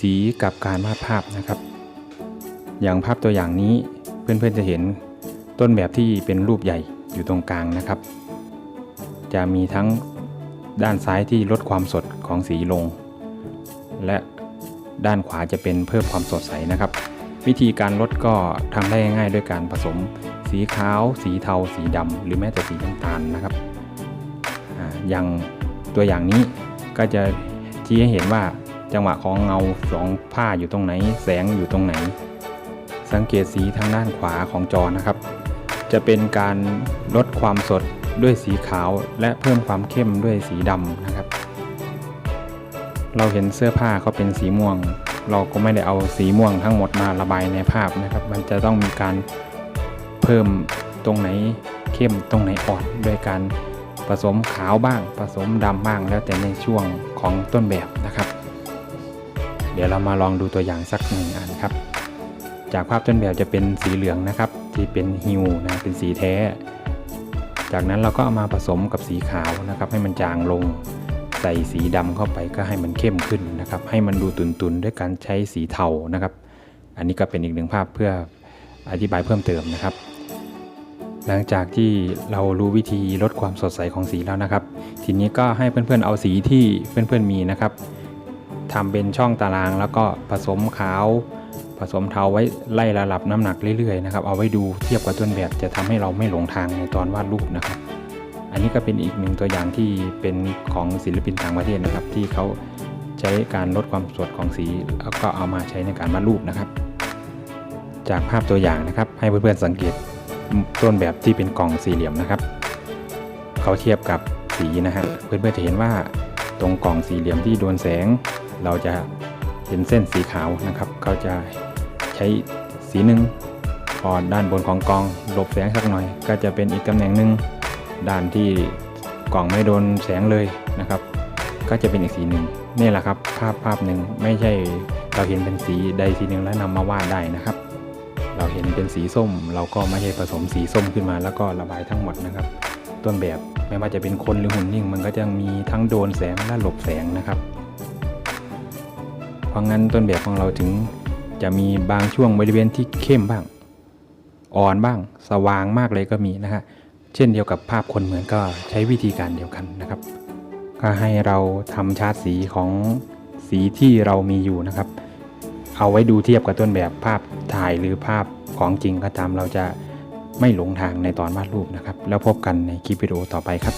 สีกับการวาดภาพนะครับ อย่างภาพตัวอย่างนี้เพื่อนๆจะเห็นต้นแบบที่เป็นรูปใหญ่อยู่ตรงกลางนะครับ จะมีทั้งด้านซ้ายที่ลดความสดของสีลง และด้านขวาจะเป็นเพิ่มความสดใสนะครับ วิธีการลดก็ทำได้ง่ายๆด้วยการผสมสีขาว สีเทา สีดำหรือแม้แต่สีน้ำตาลนะครับออย่างตัวอย่างนี้ก็จะชี้ให้เห็นว่า จังหวะของเงาสองผ้าอยู่ตรงไหน แสงอยู่ตรงไหน สังเกตสีทางด้านขวาของจอนะครับ จะเป็นการลดความสดด้วยสีขาวและเพิ่มความเข้มด้วยสีดำนะครับ เราเห็นเสื้อผ้าเขาเป็นสีม่วง เราก็ไม่ได้เอาสีม่วงทั้งหมดมาระบายในภาพนะครับ มันจะต้องมีการเพิ่มตรงไหนเข้มตรงไหนอ่อนด้วยการผสมขาวบ้าง ผสมดำบ้างแล้วแต่ในช่วงของต้นแบบนะครับ เดี๋ยวเรามาลองดูตัวอย่างสักหนึ่งอันครับ จากภาพต้นแบบจะเป็นสีเหลืองนะครับ ที่เป็นฮิวนะเป็นสีแท้ จากนั้นเราก็เอามาผสมกับสีขาวนะครับ ให้มันจางลง ใส่สีดำเข้าไปก็ให้มันเข้มขึ้นนะครับ ให้มันดูตุนๆด้วยการใช้สีเทานะครับ อันนี้ก็เป็นอีกหนึ่งภาพเพื่ออธิบายเพิ่มเติมนะครับ หลังจากที่เรารู้วิธีลดความสดใสของสีแล้วนะครับ ทีนี้ก็ให้เพื่อนๆเอาสีที่เพื่อนๆมีนะครับ ทำเป็นช่องตารางแล้วก็ผสมขาว ผสมเทาไว้ไล่ระดับน้ำหนักเรื่อยๆนะครับเอาไว้ดูเทียบกับต้นแบบจะทำให้เราไม่หลงทางในตอนวาดรูปนะครับ อันนี้ก็เป็นอีกหนึ่งตัวอย่างที่เป็นของศิลปินต่างประเทศนะครับ ที่เขาใช้การลดความสดของสีแล้วก็เอามาใช้ในการวาดรูปนะครับ จากภาพตัวอย่างนะครับให้เพื่อนๆสังเกตต้นแบบที่เป็นกล่องสี่เหลี่ยมนะครับ เขาเทียบกับสีนะฮะเพื่อนๆจะเห็นว่าตรงกล่องสี่เหลี่ยมที่โดนแสง เราจะเห็นเส้นสีขาวนะครับ เขาจะใช้สีหนึ่งพอด้านบนของกล่องหลบแสงสักหน่อย ก็จะเป็นอีกตำแหน่งหนึ่งด้านที่กล่องไม่โดนแสงเลยนะครับ ก็จะเป็นอีกสีหนึ่งนี่แหละครับภาพภาพหนึ่งไม่ใช่เราเห็นเป็นสีใดสีหนึ่งแล้วนำมาวาดได้นะครับ เราเห็นเป็นสีส้ม เราก็ไม่ใช่ผสมสีส้มขึ้นมา แล้วก็ระบายทั้งหมดนะครับ ต้นแบบไม่ว่าจะเป็นคนหรือหุ่นนิ่ง มันก็จะมีทั้งโดนแสงและหลบแสงนะครับ ราะงั้นต้นแบบของเราถึงจะมีบางช่วงบริเวณที่เข้มบ้าง อ่อนบ้าง สว่างมากเลยก็มีนะฮะเช่นเดียวกับภาพคนเหมือนก็ใช้วิธีการเดียวกันนะครับ ก็ให้เราทำชาร์ตสีของสีที่เรามีอยู่นะครับ เอาไว้ดูเทียบกับต้นแบบภาพถ่ายหรือภาพของจริงก็ตามเราจะไม่หลงทางในตอนวาดรูปนะครับ แล้วพบกันในคลิปวิดีโอต่อไปครับ